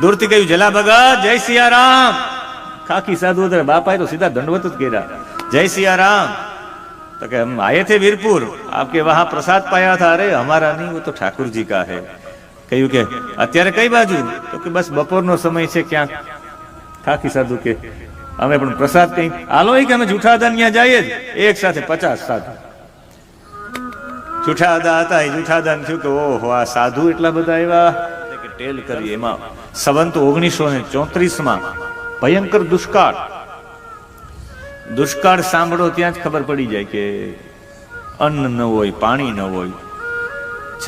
દૂરથી કહ્યું, જલા ભગત, જય સિયારામ. ખાખી સાધુ હતા બાપાએ તો સીધા દંડવત જ કર્યા. જય સિયારામ. તો કે, હમ, આયે થે વીરપુર. આપકે વહા પ્રસાદ પાયા થા? અરે હમારા નહીં, વો તો ઠાકુરજી કા હે. કહ્યું કે, અત્યારે કઈ બાજુ? તો કે, બસ બપોરનો સમય છે ક્યાંક. ખાખી સાધુ કે, અમે પણ પ્રસાદ કઈ આલો કે અમે જુઠાદા ત્યાં જઈએ એક સાથે પચાસ સાધુ. જુઠાદા હતા એ જુઠાદાન થયું કે, ઓહો, આ સાધુ એટલા બધા એવા ટેલ કરી. એમાં સંવંત ઓગણીસો ને ચોત્રીસમાં ભયંકર દુષ્કાળ. દુષ્કાળ સાંભળો, ત્યાં જ ખબર પડી જાય કે અન્ન ન હોય, પાણી ન હોય.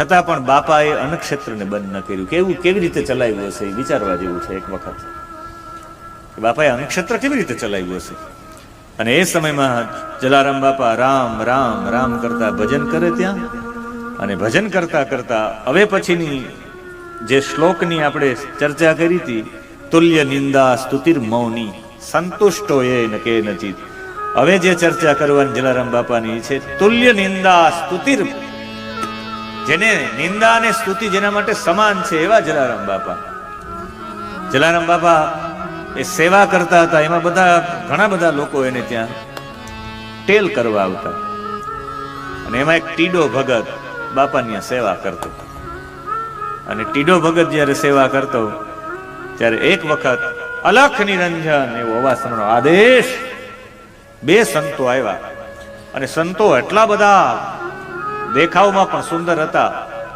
છતાં પણ બાપાએ અન્નક્ષેત્રને બંધ ન કર્યું. કેવું કેવી રીતે ચલાવ્યું હશે વિચારવા જેવું છે એક વખત. બાપાએ અન્નક્ષેત્ર કેવી રીતે ચલાવ્યું હશે? અને એ સમયમાં જલારામ બાપા રામ રામ રામ કરતા ભજન કરે ત્યાં. અને ભજન કરતા કરતા હવે પછીની જે શ્લોકની આપણે ચર્ચા કરી હતી, તુલ્ય નિંદા સ્તુતિર મૌની, સંતુષ્ટો એ કે નચિત હવે જે ચર્ચા કરવાની જલારામ બાપાની છે, તુલ્ય નિંદા સ્તુતિર, જેને નિંદા અને સ્તુતિ જેના માટે સમાન છે એવા જલારામ બાપા. જલારામ બાપા એ સેવા કરતા હતા, એમાં બધા, ઘણા બધા લોકો એને ત્યાં ટેલ કરવા આવતા. અને એમાં એક ટીડો ભગત બાપાની સેવા કરતો અને ટીડો ભગત જ્યારે સેવા કરતો, ત્યારે એક વખત અલખ નિરંજન એવો અવાજ આદેશ બે સંતો આવ્યા. અને સંતો એટલા બધા દેખાવમાં પણ સુંદર હતા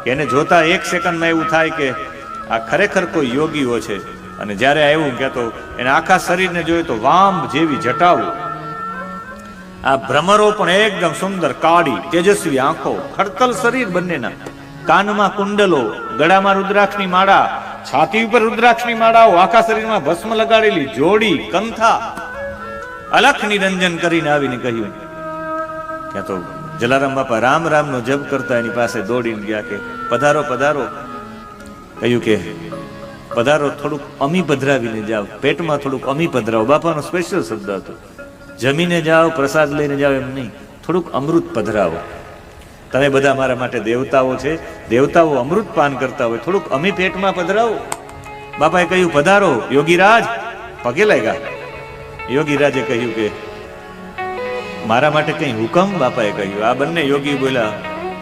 એને જોતા એક સેકન્ડમાં એવું થાય કે આ ખરેખર કોઈ યોગીઓ છે. અને જ્યારે આવ્યું કહેતો, એને આખા શરીરને જોયું તો વાંબ જેવી જટાવું. આ ભ્રમરો પણ એકદમ સુંદર, કાળી, તેજસ્વી આંખો, ખડતલ શરીર બંનેના. કાનમાં કુંડલો, ગળામાં રુદ્રાક્ષની માળા, છાતી ઉપર રુદ્રાક્ષની માળાઓ, આખા શરીરમાં ભસ્મ લગાડેલી જોડી, કંથા, અલખ નિરંજન કરીને આવીને કહ્યું. કે તો જલારામ બાપા રામ રામ નો જપ કરતા એની પાસે દોડીને ગયા કે, પધારો પધારો. કહ્યું કે, પધારો, થોડુંક અમી પધરાવીને જાઓ. પેટમાં થોડુંક અમી પધરાવો. બાપાનો સ્પેશિયલ શબ્દ હતો. જમીને જાઓ, પ્રસાદ લઈને જાઓ એમ નહીં. થોડુંક અમૃત પધરાવો. તમે બધા મારા માટે દેવતાઓ છે. દેવતાઓ અમૃત પાન કરતા હોય. થોડુંક અમી પેટમાં પધરાવો. બાપાએ કહ્યું, પધારો, યોગીરાજ. પગે લાગ્યા. યોગીરાજે કહ્યું કે, મારા માટે કઈ હુકમ? બાપાએ કહ્યું. આ બંને યોગી બોલ્યા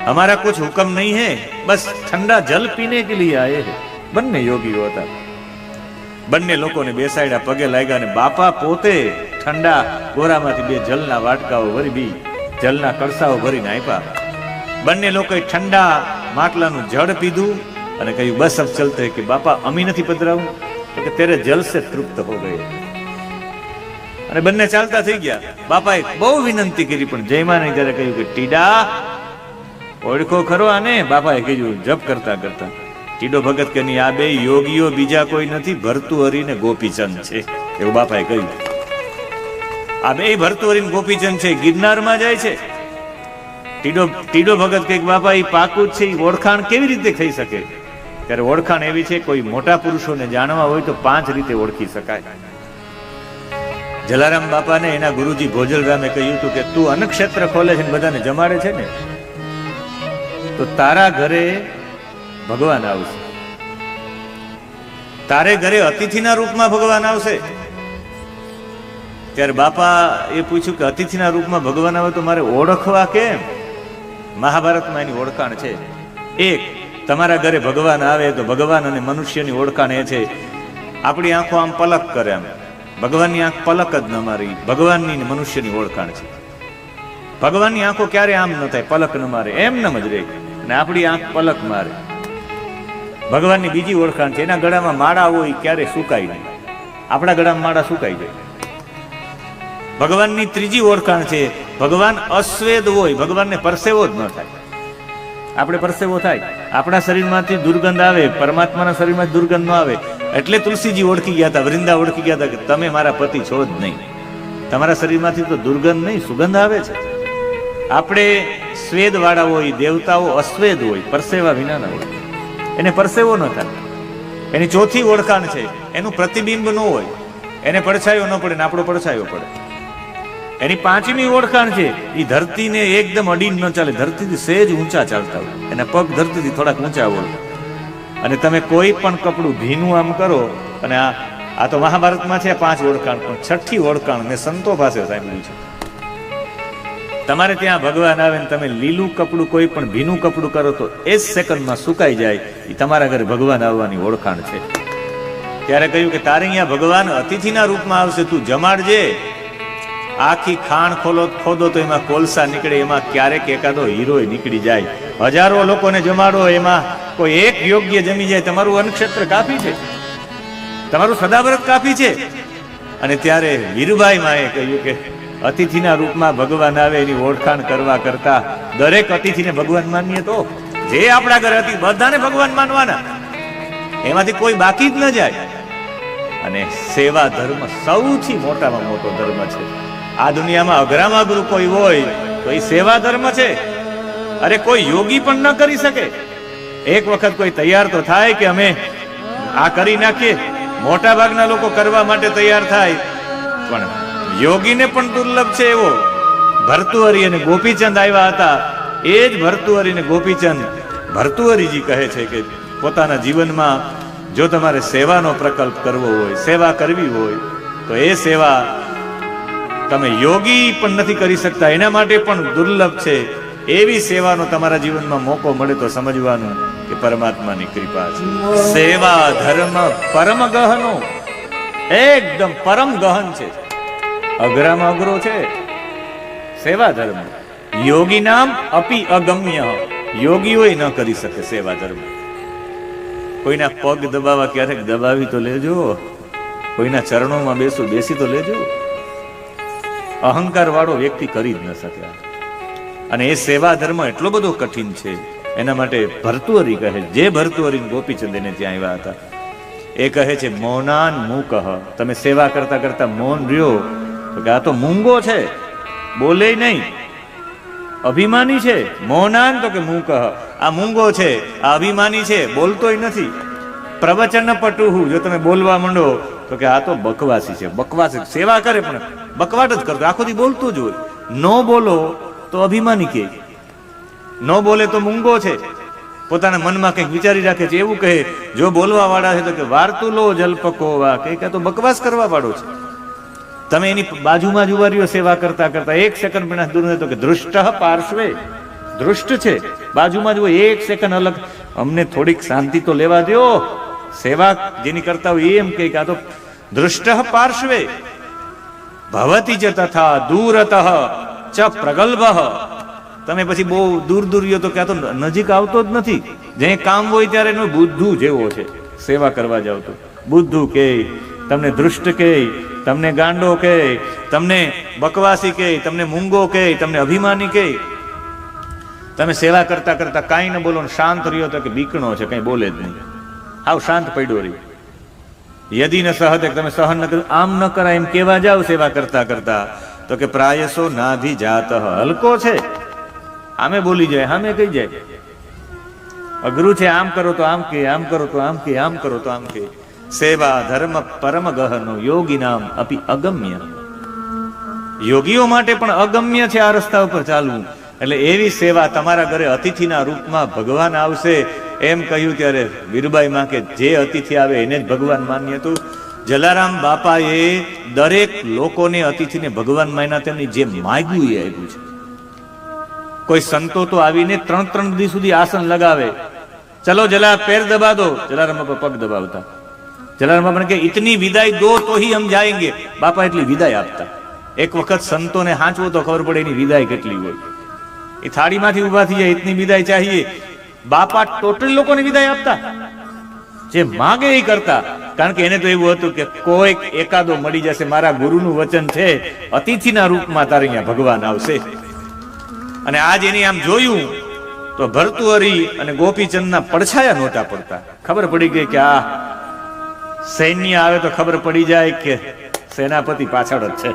હમારા કુછ હુકમ નહીં હે. બસ ઠંડા જલ પીને કે લીએ આયે બંને યોગીઓ હતા. બંને લોકોને બેસાડ્યા, પગે લાગ્યા અને બાપા પોતે ઠંડા ગોરામાંથી બે જલના વાટકાઓ ભરી બી જલના કળસાઓ ભરીને આપ્યા બંને લોકોએ ઠંડા માટલાનું જળ પીધું અને કહ્યું, બસ અબ ચલતે કે બાપા, અમી નથી પધરાવું. તો કે તેરે જલ તૃપ્ત હો ગયે. અને બંને ચાલતા થઈ ગયા. બાપાએ બહુ વિનંતી કરી, પણ જયમાને જ્યારે કહ્યું કે, ટીડા, ઓળખો ખરો આને, બાપાએ કીધું, જપ કરતા કરતા. ટીડો ભગત કે આ બે યોગીઓ બીજા કોઈ નથી ભરતુહરી ને ગોપીચંદ છે. એવું બાપાએ કહ્યું. આ બે ભરતુહરી ને ગોપીચંદ છે, ગિરનારમાં જાય છે. ટીડો ટીડો ભગત કંઈક બાપા એ પાકું છે એ ઓળખાણ કેવી રીતે થઈ શકે? ત્યારે ઓળખાણ એવી છે, કોઈ મોટા પુરુષોને જાણવા હોય તો પાંચ રીતે ઓળખી શકાય. જલારામ બાપાને એના ગુરુજી ભોજલરામે કહ્યું હતું કે, તું અન્નક્ષેત્ર ખોલે છે ને બધાને જમાડે છે ને, તો તારા ઘરે ભગવાન આવશે. તારે ઘરે અતિથિના રૂપમાં ભગવાન આવશે. ત્યારે બાપા એ પૂછ્યું કે, અતિથિના રૂપમાં ભગવાન આવે તો મારે ઓળખવા કેમ? મહાભારતમાં એની ઓળખાણ છે. એક, તમારા ઘરે ભગવાન આવે તો ભગવાન અને મનુષ્યની ઓળખાણ એ છે. આપણી આંખો આમ પલક કરે આમ ભગવાનની આંખ પલક જ ન મારી, ભગવાનની ને મનુષ્યની ઓળખાણ છે. ભગવાનની આંખો ક્યારે આમ ન થાય, પલક ન મારે, એમ નમ જ રહે અને આપણી આંખ પલક મારે. ભગવાનની બીજી ઓળખાણ છે, એના ગળામાં માળા હોય ક્યારે સુકાય નહીં. આપણા ગળામાં માળા સુકાઈ જાય. ભગવાનની ત્રીજી ઓળખાણ છે, ભગવાન અશ્વેદ હોય, ભગવાનને પરસેવો જ ન થાય. આપણે પરસેવો થાય. આપણા શરીરમાંથી દુર્ગંધ આવે, પરમાત્માના શરીરમાં દુર્ગંધ ન આવે. એટલે તુલસીજી ઓળખી ગયા હતા, વૃંદા ઓળખી ગયા હતા કે તમે મારા પતિ છો જ નહીં. તમારા શરીરમાંથી તો દુર્ગંધ નહીં, સુગંધ આવે છે. આપણે સ્વેદ વાળા હોય, દેવતાઓ અશ્વેદ હોય, પરસેવા વિનાના હોય. એને પરસેવો ન થાય. એની ચોથી ઓળખાણ છે, એનું પ્રતિબિંબ ન હોય. એને પડછાયો ન પડે ને આપણો પડછાયો પડે. એની પાંચમી ઓળખાણ છે. એ ધરતીને એકદમ અડીન ન ચાલે. ધરતીથી સહેજ ઊંચા ચાલતા હોય. એના પગ ધરતીથી થોડાક ઊંચા હોય. અને તમે કોઈ પણ કપડું ભીનું આમ કરો, અને આ આ તો મહાભારતમાં છે પાંચ ઓળખાણ, પણ છઠ્ઠી ઓળખાણ મેં સંતો પાસે સાંભળ્યું છે. તમારે ત્યાં ભગવાન આવે ને તમે લીલું કપડું, કોઈ પણ ભીનું કપડું કરો તો એ જ સેકન્ડમાં સુકાઈ જાય. એ તમારા ઘરે ભગવાન આવવાની ઓળખાણ છે. ત્યારે કહ્યું કે, તારે અહીંયા ભગવાન અતિથિના રૂપમાં આવશે. તું જમાડજે. આખી ખાણ ખોલો, ખોદો તો એમાં કોલસા નીકળે, એમાં ક્યારેક એકાદો હીરો નીકળી જાય. હજારો લોકોને જમાડો, એમાં કોઈ એક યોગ્ય જમી જાય. તમારું અન્નક્ષેત્ર કાફી છે. તમારું સદાવ્રત કાફી છે. અને ત્યારે વીરબાઈ માએ કહ્યું કે, અતિથિના રૂપમાં ભગવાન આવે, એની ઓળખાણ કરવા કરતા દરેક અતિથિને ભગવાન માનીએ તો જે આપણા ઘરે હતી, બધાને ભગવાન માનવાના. એમાંથી કોઈ બાકી જ ન જાય. અને સેવા ધર્મ સૌથી મોટામાં મોટો ધર્મ છે. આ દુનિયામાં અઘરામાં અઘરું કોઈ હોય, તો એ સેવા ધર્મ છે. અરે કોઈ યોગી પણ ન કરી શકે. એક વખત કોઈ તૈયાર તો થાય કે અમે આ કરી નાખીએ. મોટા ભાગના લોકો કરવા માટે તૈયાર થાય. પણ યોગીને પણ દુર્લભ છે એવો. ભરતુહરી અને ગોપીચંદ આવ્યા હતા. એ જ ભરતુહરી અને ગોપીચંદ ભરતુહરીજી કહે છે કે પોતાના જીવનમાં જો તમારે સેવાનો પ્રકલ્પ કરવો હોય, સેવા કરવી હોય, તો એ સેવા તમે યોગી પણ નથી કરી શકતા, એના માટે પણ દુર્લભ છે. એવી સેવાનો તમારા જીવનમાં મોકો મળે તો સમજવાનું કે પરમાત્માની કૃપા છે. સેવા ધર્મ પરમ ગહનો. એકદમ પરમ ગહન છે. અઘરામાં અઘરો છે. સેવા ધર્મ. યોગી નામ અપી અગમ્ય. યોગીઓ ન કરી શકે સેવા ધર્મ. કોઈના પગ દબાવવા ક્યારેક દબાવી તો લેજો. કોઈના ચરણોમાં બેસું, બેસી તો લેજો. અહંકાર વાળો વ્યક્તિ કરી જ ન શકે. અને એ સેવા ધર્મ એટલો બધો કઠિન છે, એના માટે ભરતુહરી કહે જે ભરતુહરી ગોપીચંદ એને ત્યાં આવ્યા હતા, એ કહે છે, મૌનાન મૂકહ. તમે સેવા કરતા કરતા મૌન રહ્યો. તો કે આ તો મૂંગો છે, બોલે નહીં. અભિમાની છે, મૌનાન તો કે મૂકહ. આ મૂંગો છે, આ અભિમાની છે, બોલતોય નથી. પ્રવચન પટુહુ જો તમે બોલવા માંડો, તો કે આ તો બકવાસી છે. બકવાસી સેવા કરે પણ બકવાટ જ કરતો આખો દી બોલતું જ હોય ન બોલો તો અભિમાની કે ન બોલે તો મૂંગો છે પોતાના મનમાં કંઈક વિચારી રાખે છે, એવું કહે, જો બોલવા વાળા છે તો કે વાર્તુલો જલપકો વા કે તો બકવાસ કરવા વાળો છે. તમે એની બાજુમાં જ રહ્યો, સેવા કરતા કરતા એક સેકન્ડ પણ દૂર તો કે દૃષ્ટ પાર્શ્વે. દૃષ્ટ છે. બાજુમાં જુઓ એક સેકન્ડ અલગ. અમને થોડીક શાંતિ તો લેવા દો સેવા જેની કરતા હોય એમ કે આ તો દૃષ્ટ પાર્શ્વે. ભવતી જ તથા દૂરતઃ ચ પ્રગલ્ભ તમે પછી બહુ દૂર દૂર રહ્યો તો ક્યાં તો નજીક આવતો જ નથી. જે કામ હોય ત્યારે એનો બુદ્ધુ જેવો છે, સેવા કરવા જાવ તો. બુદ્ધુ કે, તમને દૃષ્ટ કે, તમને ગાંડો કે, તમને બકવાસી કે, તમને મૂંગો કે, તમને અભિમાની કે. તમે સેવા કરતા કરતા કાંઈ ન બોલો શાંત રહ્યો તો કે બીકણો છે, કંઈ બોલે જ નહીં. આવ શાંત પડ્યો રહી યદી ન સહતે તમે સહન ન કરો આમ ન કરાય એમ કેવા જાવ સેવા કરતા કરતા તો કે પ્રાયસો નાભી જાત હલકો છે આમે બોલી જાય આમે કહી જાય અઘરું છે આમ કરો તો આમ કે આમ કરો તો આમ કે આમ કરો તો આમ કે સેવા ધર્મ પરમ ગહનો યોગી નામ અપી અગમ્ય યોગીઓ માટે પણ અગમ્ય છે આ રસ્તા ઉપર ચાલવું એટલે એવી સેવા તમારા ઘરે અતિથિના રૂપમાં ભગવાન આવશે એમ કહ્યું ત્યારે વીરબાઈ માં કે જે અતિથિ આવે એને જ ભગવાન માન્ય હતું. જલારામ બાપાએ દરેક લોકોને અતિથિને ભગવાન માન્યા તેમની જે માગ્યું એ આપ્યું છે. કોઈ સંતો તો આવીને ત્રણ ત્રણ દિવસ સુધી આસન લગાવે. ચલો જલા પેર દબા દો. જલારામ બાપા પગ દબાવતા. જલારામ બાપાને કે, ઇતની વિદાય દો તો હી હમ જાયેંગે. બાપા એટલી વિદાય આપતા. એક વખત સંતોને હાંચવો તો ખબર પડે એની વિદાય કેટલી હોય. એ થાળીમાંથી ઊભા થઈ જાય, ઇતની વિદાય ચાહીએ. બાપા ટોટલ લોકોને વિદાય આપતા. જે માગે એ કરતા. કારણ કે એને તો એવું હતું કે કોઈક એકાદો મળી જશે. મારા ગુરુનું વચન છે. અતિથિના રૂપમાં તારે અહીંયા ભગવાન આવશે. અને આજ એને આમ જોયું, તો ભરતુહરી અને ગોપીચંદના પડછાયા નહોતા પડતા. ખબર પડી ગઈ કે આ સૈન્ય આવે તો ખબર પડી જાય કે સેનાપતિ પાછળ જ છે.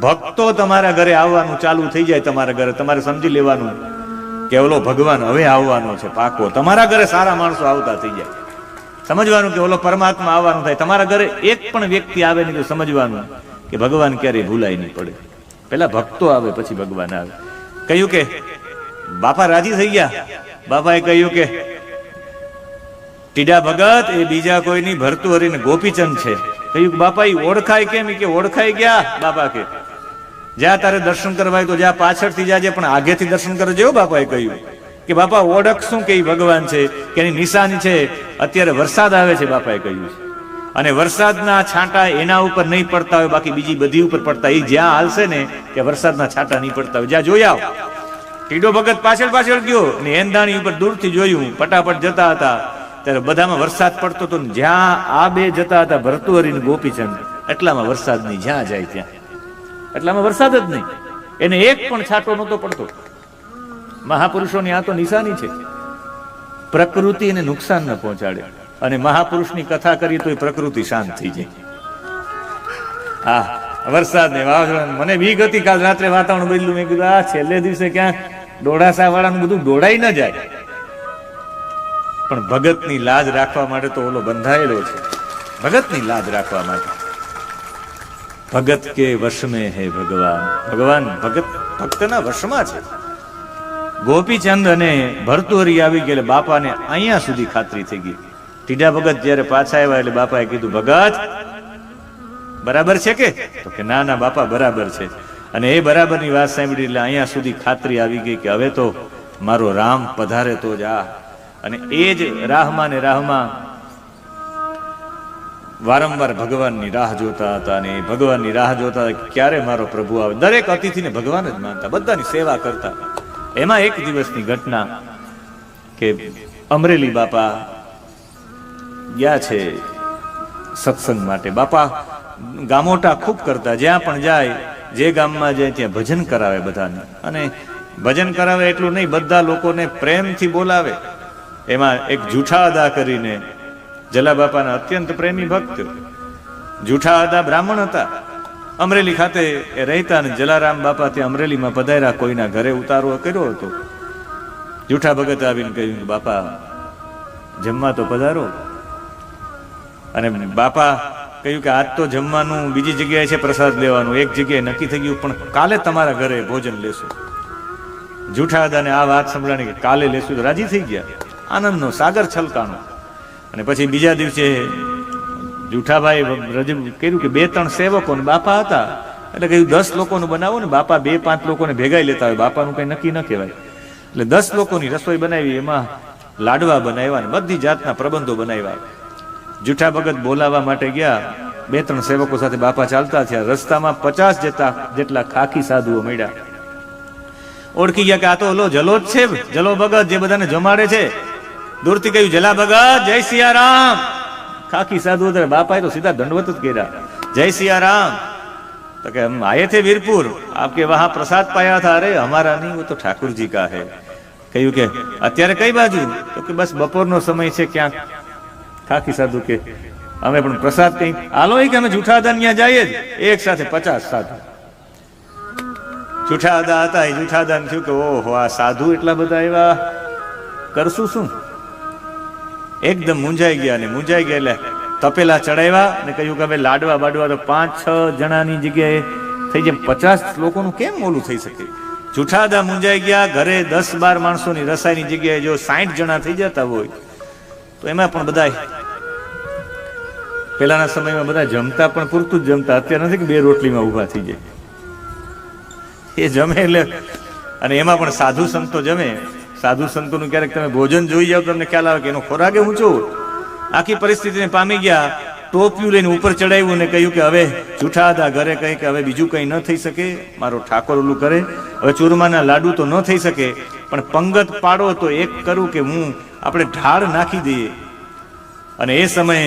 ભક્તો તમારા ઘરે આવવાનું ચાલુ થઈ જાય તમારા ઘરે. તમારે સમજી લેવાનું. કે ઓલો ભગવાન હવે આવવાનો છે, પાકો. તમારા ઘરે સારા માણસો આવતા થઈ જાય. સમજવાનું કે ઓલો પરમાત્મા આવવાનું થાય. તમારા ઘરે એક પણ વ્યક્તિ આવે નહીં તો સમજવાનું કે ભગવાન ક્યારેય ભૂલાય નહીં પડે. પેલા ભક્તો આવે, પછી ભગવાન આવે. કહ્યું કે, બાપા રાજી થઈ ગયા? બાપાએ કહ્યું કે ટીડા ભગત એ બીજા કોઈની ભરતુહરી ને ગોપીચંદ છે. કહ્યું બાપા એ ઓળખાય કેમ? કે ઓળખાઈ ગયા. બાપા કે જ્યાં તારે દર્શન કરવા તો જ્યાં પાછળથી જાજે પણ આગેથી દર્શન કરજો એવું બાપાએ કહ્યું કે, બાપા, ઓળખ શું કે ભગવાન છે? કે એની નિશાની છે? અત્યારે વરસાદ આવે છે, બાપાએ કહ્યું છે. અને વરસાદના છાંટા એના ઉપર નહીં પડતા હોય, બાકી બીજી બધી ઉપર પડતા એ જ્યાં હાલશે ને કે વરસાદના છાંટા નહીં પડતા હોય. જ્યાં જોઈ આવ. ટીડો ભગત પાછળ પાછળ ગયો ને એંધાણી ઉપર દૂરથી જોયું. પટાપટ જતા હતા. ત્યારે બધામાં વરસાદ પડતો હતો જ્યાં આ બે જતા હતા ભરતુહરી ને ગોપીચંદ. એટલામાં વરસાદ નહીં જ્યાં જાય ત્યાં. એટલામાં વરસાદ જ નહીં. એને એક પણ છાંટો નહોતો પડતો. મહાપુરુષોની આ તો નિશાની છે. પ્રકૃતિ એને નુકસાન ન પહોંચાડે. અને મહાપુરુષની કથા કરી તો એ પ્રકૃતિ શાંત થઈ જાય. હા વરસાદ ને વાવાઝોડા મને બીક હતી કાલ રાત્રે વાતાવરણ બદલ્યું. મેં કીધું, આ છેલ્લે દિવસે ક્યાં ડોળાસા વાળાનું બધું ડોળાઈ ન જાય. પણ ભગતની લાજ રાખવા માટે તો ઓલો બંધાયેલો છે. ભગતની લાજ રાખવા માટે. ભગત કે વશ હે ભગવાન? ભગવાન, ભગત ભક્તના વશમાં છે. ગોપીચંદ અને ભરતુહરી આવી ગયા બાપાને અહીંયા સુધી ખાતરી થઈ ગઈ. ટીડા ભગત જ્યારે પાછા આવ્યા એટલે બાપાએ કીધું, ભગત, બરાબર છે કે? તો કે, ના ના, બાપા, બરાબર છે. અને એ બરાબરની વાત સાંભળી એટલે અહીંયા સુધી ખાતરી આવી ગઈ કે હવે તો મારો રામ પધારે તો જ. આ અને એ જ રાહમાં ને રાહમાં વારંવાર ભગવાનની રાહ જોતા હતા અને ભગવાનની રાહ જોતા ક્યારે મારો પ્રભુ આવે? દરેક અતિથિને ભગવાન જ માનતા, બધાની સેવા કરતા. એમાં એક દિવસની ઘટના કે અમરેલી બાપા ગયા છે સત્સંગ માટે. બાપા ગામોટા ખૂબ કરતા, જ્યાં પણ જાય, જે ગામમાં જાય ત્યાં ભજન કરાવે બધાને. અને ભજન કરાવે એટલું નહીં, બધા લોકોને પ્રેમથી બોલાવે. એમાં એક જૂઠા અદા કરીને જલા બાપાના અત્યંત પ્રેમી ભક્ત. જૂઠા હતા બ્રાહ્મણ હતા. અમરેલી ખાતે એ રહેતા અને જલારામ બાપા ત્યાં અમરેલીમાં પધાર્યા, કોઈના ઘરે ઉતારો કર્યો હતો. જૂઠા ભગત આવીને કહ્યું બાપા, જમવા તો પધારો. અને બાપા કહ્યું કે, આજ તો જમવાનું બીજી જગ્યાએ છે પ્રસાદ લેવાનું, એક જગ્યાએ નક્કી થઈ ગયું, પણ કાલે તમારા ઘરે ભોજન લેશું. જૂઠા દાને આ વાત સંભળાણી કે, કાલે લેશું. તો રાજી થઈ ગયા. આનંદનો સાગર છલકાણો. અને પછી બીજા દિવસે જુઠાભાઈ રજૂ કર્યું કે બે, ત્રણ સેવકો બાપા હતા. એટલે કહ્યું, દસ લોકોનું બનાવો ને બાપા બે, પાંચ લોકોને ભેગાઈ લેતા હોય. બાપાનું કઈ નક્કી ન કહેવાય. એટલે દસ લોકોની રસોઈ બનાવી, એમાં લાડવા બનાવ્યા ને બધી જાતના પ્રબંધો બનાવ્યા. જુઠા ભગત બોલાવવા માટે ગયા. બે, ત્રણ સેવકો સાથે બાપા ચાલતા થયા. રસ્તામાં પચાસ જેટલા જેટલા ખાખી સાધુઓ મળ્યા. ઓળખી ગયા કે આ તો ઓલો જલો જ છે. જલો ભગત જે બધાને જમાડે છે. દૂરથી કહ્યું, જલા ભગત, જય સિયારામ. ખાખી સાધુ હતા તો સીધા દંડવત જ કર્યા. જય સિયારામ. તો કે, હમ, આયે થે વીરપુર. આપકે વહા પ્રસાદ પાયા થા, અરે હમારા નહીં તો ઠાકુરજી કા હે. કહ્યું કે, અત્યારે કઈ બાજુ? તો કે, બસ, બપોરનો સમય છે ક્યાંક. ખાખી સાધુ કે, અમે પણ પ્રસાદ કઈ આલો કે અમે જૂઠા ત્યાં જઈએ જ, એક સાથે પચાસ સાધુ. જૂઠા હતા એ જૂઠા દાન થયું કે, ઓહો, આ સાધુ એટલા બધા એવા કરશું શું? એકદમ મૂંઝાઈ ગયા અને મૂંઝાઈ ગયા એટલે તપેલા ચડાવ્યા અને કહ્યું કે હવે લાડવા બાડવા તો પાંચ, છ જણાની જગ્યાએ થઈ જાય. પચાસ લોકોનું કેમ ઓલું થઈ શકે? જુઠાદા મૂંઝાઈ ગયા, ઘરે દસ, બાર માણસોની રસાઈની જગ્યાએ જો સાઠ જણા થઈ જતા હોય, તો એમાં પણ બધા પેલાના સમયમાં બધા જમતા પણ પૂરતું જ જમતા. અત્યારે નથી કે બે રોટલીમાં ઊભા થઈ જાય. એ જમે એટલે, અને એમાં પણ સાધુ સંતો જમે. સાધુ સંતોનું ક્યારેક તમે ભોજન જોઈ જાવ તમને ખ્યાલ આવે કે એનો ખોરાક એ છું. આખી પરિસ્થિતિને પામી ગયા ટોપિયું લઈને ઉપર ચડાવ્યું અને કહ્યું કે હવે જૂઠા હતા ઘરે કહે કે હવે બીજું કંઈ ન થઈ શકે, મારો ઠાકોર ઓલું કરે. હવે ચૂરમાના લાડુ તો ન થઈ શકે, પણ પંગત પાડો તો એક કરું કે હું આપણે ઢાળ નાખી દઈએ. અને એ સમયે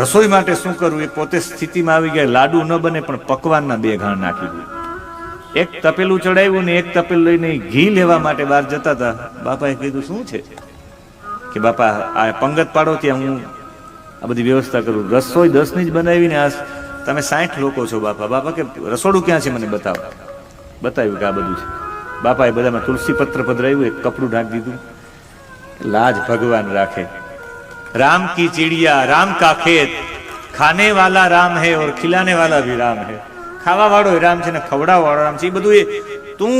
રસોઈ માટે શું કરવું એ પોતે સ્થિતિમાં આવી ગયા, લાડુ ન બને પણ પકવાનના બે ઘાણ નાખી દે એક તપેલું ચડાવ્યું ને એક તપેલ લઈને ઘી લેવા માટે બહાર જતા હતા. બાપાએ કીધું, શું છે? કે બાપા, આ પંગત પાડો ત્યાં હું આ બધી વ્યવસ્થા કરું. રસોઈ દસની જ બનાવીને આ તમે સાઠ લોકો છો બાપા. બાપા કે, રસોડું ક્યાં છે મને બતાવો. બતાવ્યું કે આ બધું છે. બાપાએ બધામાં તુલસી પત્ર પધરાવ્યું, એક કપડું ઢાંકી દીધું. લાજ ભગવાન રાખે. રામ કી ચીડિયા, રામ કા ખેત. ખાને વાલા રામ હે ઓર ખિલાને વાલા ભી રામ હે. ખાવા વાળો રામ છે ને ખવડાવવા વાળો રામ છે, એ બધું એ તું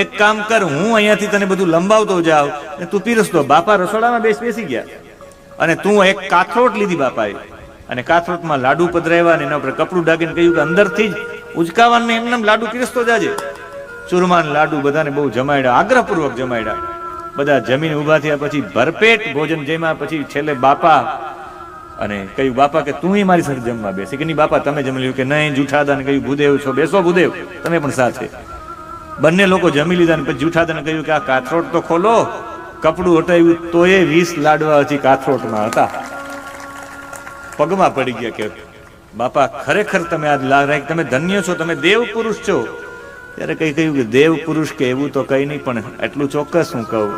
એક કામ કર, હું અહીંયાથી તને બધું લંબાવતો જાઉં ને તું પીરસતો બાપા રસોડામાં બેસ, બેસી ગયા. અને તું એક કાથરોટ લીધી બાપાએ. અને કાથરોટમાં લાડુ પધરાવ્યા અને એના ઉપર કપડું ડાકીને કહ્યું કે અંદરથી જ ઉચકાવાને એમને એમ લાડુ પીરસતો જાજે. ચૂરમાન લાડુ બધાને બહુ જમાડ્યા આગ્રહપૂર્વક જમાડ્યા બધા જમીન ઊભા થયા પછી ભરપેટ ભોજન જમ્યા પછી છેલ્લે બાપા અને કહ્યું, બાપા, કે તું મારી સાથે જમવા બેસી. કે નહીં, બાપા, તમે જમી લીધું કે નહીં, જૂઠાદાને કહ્યું, ભૂદેવ છો, બેસો ભૂદેવ. તમે પણ સાથે. બંને લોકો જમી લીધા ને પછી જૂઠાદાને કહ્યું કે, આ કાથરોટ તો ખોલો. કપડું હટાવ્યું એ વીસ લાડવા હજી કાથરોટમાં હતા. પગમાં પડી ગયા કે, બાપા, ખરેખર તમે આજ લાગ તમે ધન્ય છો, તમે દેવ પુરુષ છો. ત્યારે કઈ કહ્યું કે દેવ પુરુષ કે એવું તો કઈ નહીં, પણ એટલું ચોક્કસ હું કહું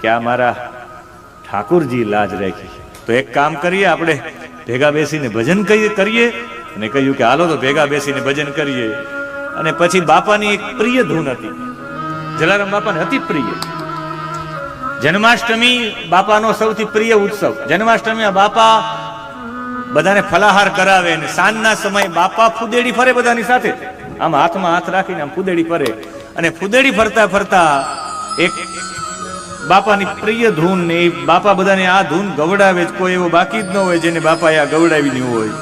કે આ મારા ઠાકુરજી લાજ રાખી તો એક કામ કરીએ આપણે. ભેગા બેસીને ભજન કરીએ અને કહ્યું કે હાલો તો ભેગા બેસીને ભજન કરીએ. અને પછી બાપાની એક પ્રિય ધૂન હતી. જલારામ બાપાને અતિ પ્રિય. જન્માષ્ટમી બાપાનો સૌથી પ્રિય ઉત્સવ. જન્માષ્ટમી બાપા બધાને ફલાહાર કરાવે અને સાંજના સમયે બાપા ફુદેડી ફરે બધાની સાથે. આમ હાથમાં હાથ રાખીને આમ ફુદેડી ફરે. અને ફુદેડી ફરતા ફરતા એક બાપાની પ્રિય ધૂન ને બાપા બધાને આ ધૂન ગવડાવે જ, કોઈ એવો બાકી જ ન હોય જેને બાપાએ આ ગવડાવી ન હોય.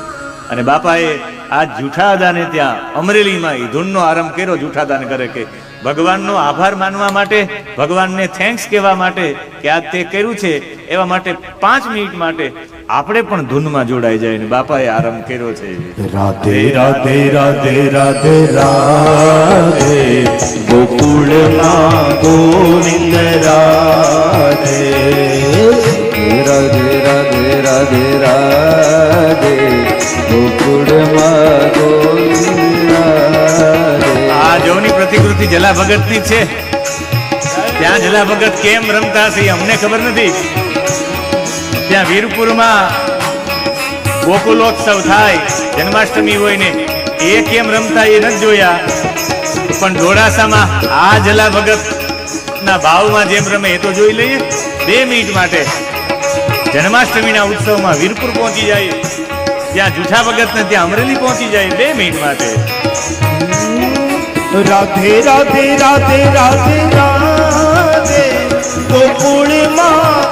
અને બાપાએ આ જૂઠાદાને ત્યાં, અમરેલીમાં એ ધૂનનો આરંભ કર્યો, જૂઠાદાન કરે કે, ભગવાનનો આભાર માનવા માટે, ભગવાનને થેન્ક્સ કહેવા માટે કે આ તે કર્યું છે, એવા માટે પાંચ મિનિટ માટે આપણે પણ ધૂનમાં જોડાઈ જાય ને બાપાએ આરંભ કર્યો છે. રાધે રાધે રાધે રાધે રાધે. ગોકુળમાં ગોવિંદ રાધે. રાધે રાધે રાધે રાધે. ગોવિંદ આ જોની પ્રતિકૃતિ જલા ભગતની ની છે. ત્યાં જલા ભગત કેમ રમતા હશે અમને ખબર નથી. ત્યાં વીરપુરમાં ગોકુલોત્સવ થાય, જન્માષ્ટમી હોય ને, એ કેમ રમતા એ નથી જોયા. પણ ઢોળાસામાં આ જલા ભગત ના ભાવમાં જેમ રમે એ તો જોઈ લઈએ. બે મિનિટ માટે જન્માષ્ટમીના ઉત્સવમાં વીરપુર પહોંચી જાય. ત્યાં જૂઠા ભગત ને ત્યાં અમરેલી પહોંચી જાય. બે મિનિટ માટે. રાધે રાધે રાધે રાધે રાધે. ગોકુળમાં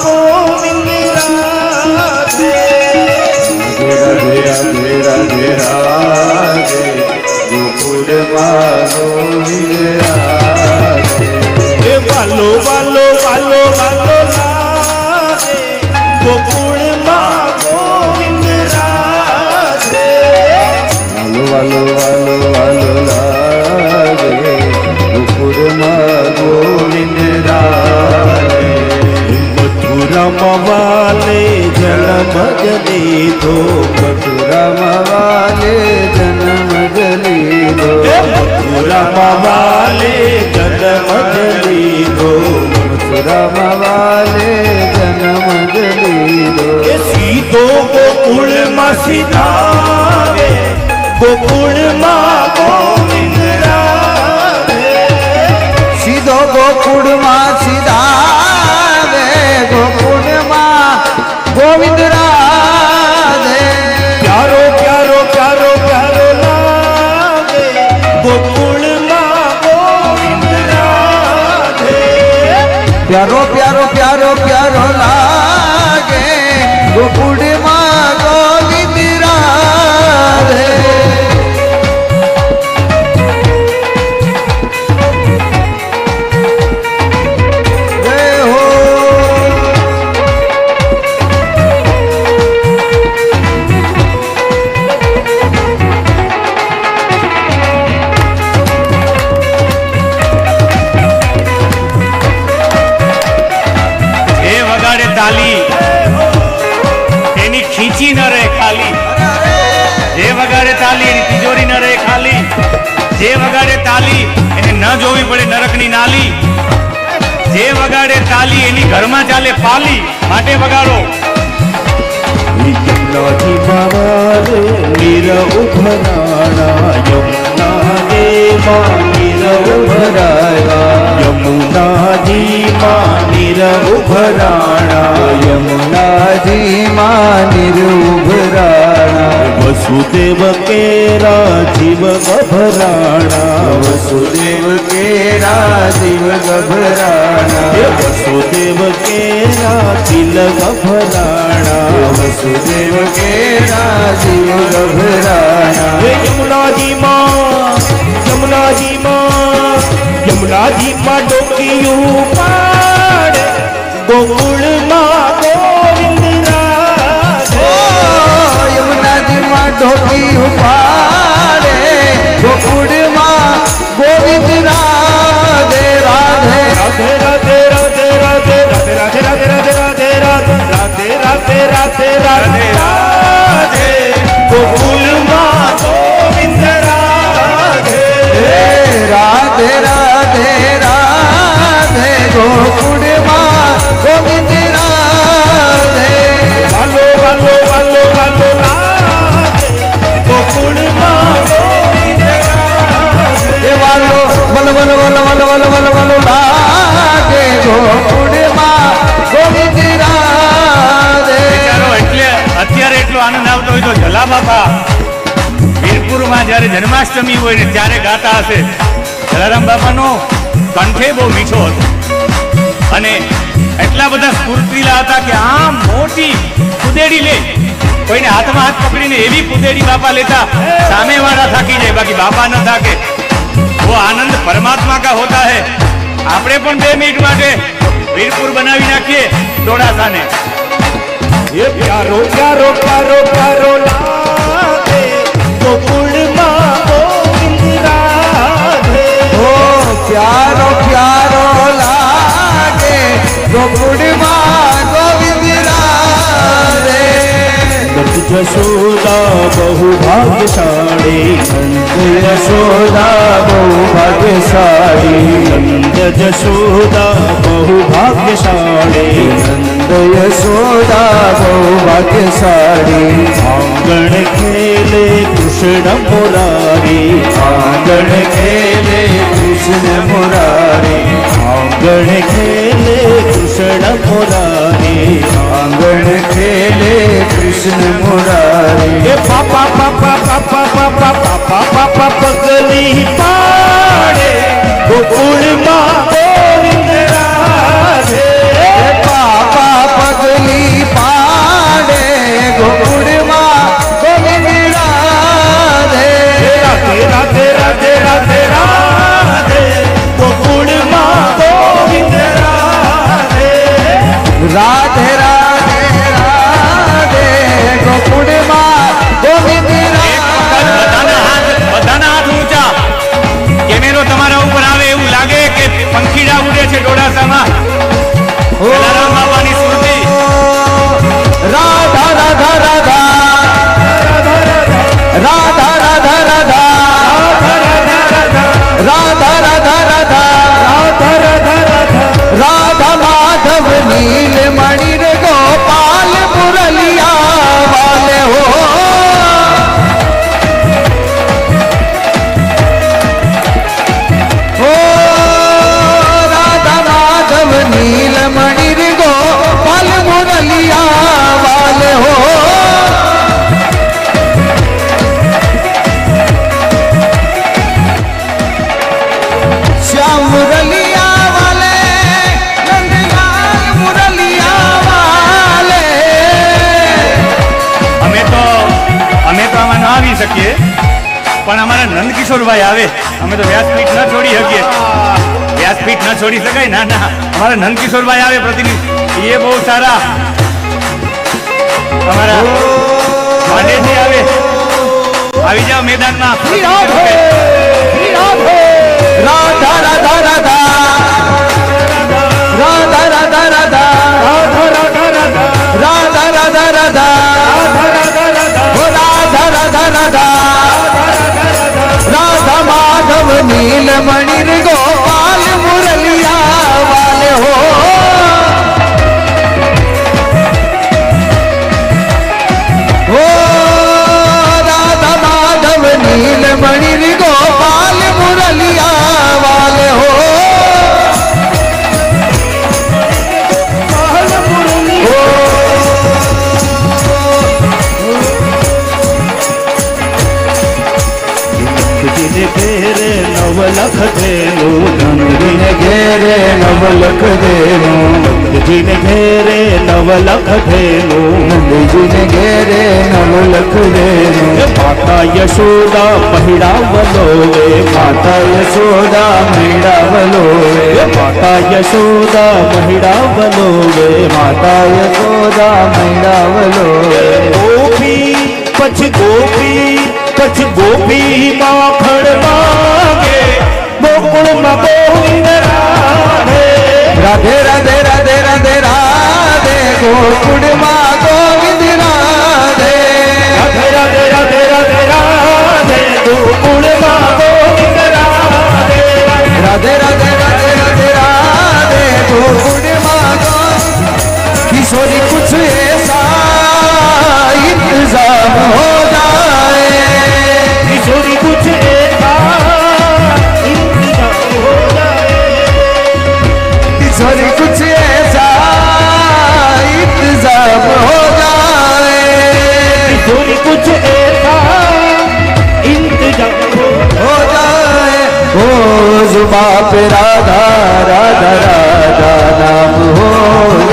જન્મ જ લીધો મથુરામાં વાલે જન્મ જ લીધો મથુરામાં વાલે જન્મ જ લીધો મથુરામાં વાલે જન્મ જ લીધો સીધો ગોકુળમાં સીધાવે ગોકુળમાં તાલી એની ખીચી ન રહે ખાલી. જે વગાડે તાલી, એની તિજોરી ન રહે ખાલી. જે વગાડે તાલી, એને ન જોવી પડે નરકની નાલી. જે વગાડે તાલી, એની ઘરમાં ચાલે પાલી. માટે વગાડો. નીર ઉભરાણા યમુના દેવા નીર ઉભરાયા યમુનાજી માં નીર નિરભરાણા યમુનાજી માં નિરભરાણા વસુદેવ કે જીવ ગભરાણા વસુદેવ કેરા જીવ ગભરાણા વસુદેવ કેરા તિલ ગભરાણા વસુદેવ કેરા જીવ ગભરાણા યમુનાજી માં યમુનાજી માં યમુનાજી માં ડોકિયું પા ગોકુળમાં ગોવિંદ રાધે ઓ યમુનાજીમાં ઢોકી ઉપાડે ગોકુળમાં ગોવિંદ રાધે રાધે રાધે રાધે રાધે રાધે રાધે રાધે રાધે રાધે રાધે રાધે રાધે રાધે રાધે રાધે ગોકુળમાં ગોવિંદ રાધે હે રાધે રાધે રાધે ગોકુળમાં અત્યારે એટલો આનંદ આવતો હોય તો જલા બાપા. વીરપુરમાં જ્યારે જન્માષ્ટમી હોય ને ત્યારે ગાતા હશે. જલારામ બાપાનો કંઠે બહુ મીઠો હતો. અને એટલા બધા સ્ફૂર્તિલા હતા કે આમ મોટી કુદેડી લે. કોઈને હાથમાં હાથ પકડીને એવી કુદેડી બાપા લેતા સામેવાળા થાકી જાય, બાકી બાપા ન થાકે. એવો આનંદ પરમાત્મા કા હોતા હે. આપણે પણ બે મિનિટ માટે વીરપુર બનાવી નાખીએ દોડાસાને. ये प्यारो प्यारो प्यारो प्यारो राधे गोकुल गोविंद राधे ओ प्यारो प्यारो लागे दर्द जसोदा बहु भाग्यशाली दर्द जसोदा નંદ જશોદા બહુ ભાગ્યશાળી યશોદા બહુ ભાગ્યશાળી આંગણ ખેલે કૃષ્ણ મુરારી. આંગણ ખેલે કૃષ્ણ મુરારી. આંગણ ખેલે કૃષ્ણ મુરારી. આંગણ ખેલે કૃષ્ણ મુરારી. એ પાપા પાપા પાપા પાપા પાપા પાપા પગલી પાડે. ગોકુળમાં રાત હે રાત பாடிட પણ અમારા નંદકિશોરભાઈ આવે અમે તો વ્યાસપીઠ ન છોડી શકીએ વ્યાસપીઠ ન છોડી શકાય ના ના અમારા નંદકિશોરભાઈ આવે પ્રતિનિધિ એ બહુ સારા અમારા પાંડેજી આવે આવી જાઓ મેદાનમાં રાધા રાધા રાધા રાધા રાધા રાધા રાધા மனிதகோ માતા યશોદા મહિડા બલોવે માતા યશોદા મહિડા ગોપી પછી ગોપી પછી ગોપી માં ફળ માગે. ગોકુળમાં ગોવિંદ રાધે રાધે રાધે રાધે રાધે. ગોકુળમાં बाप राधा राधा राधा नाम हो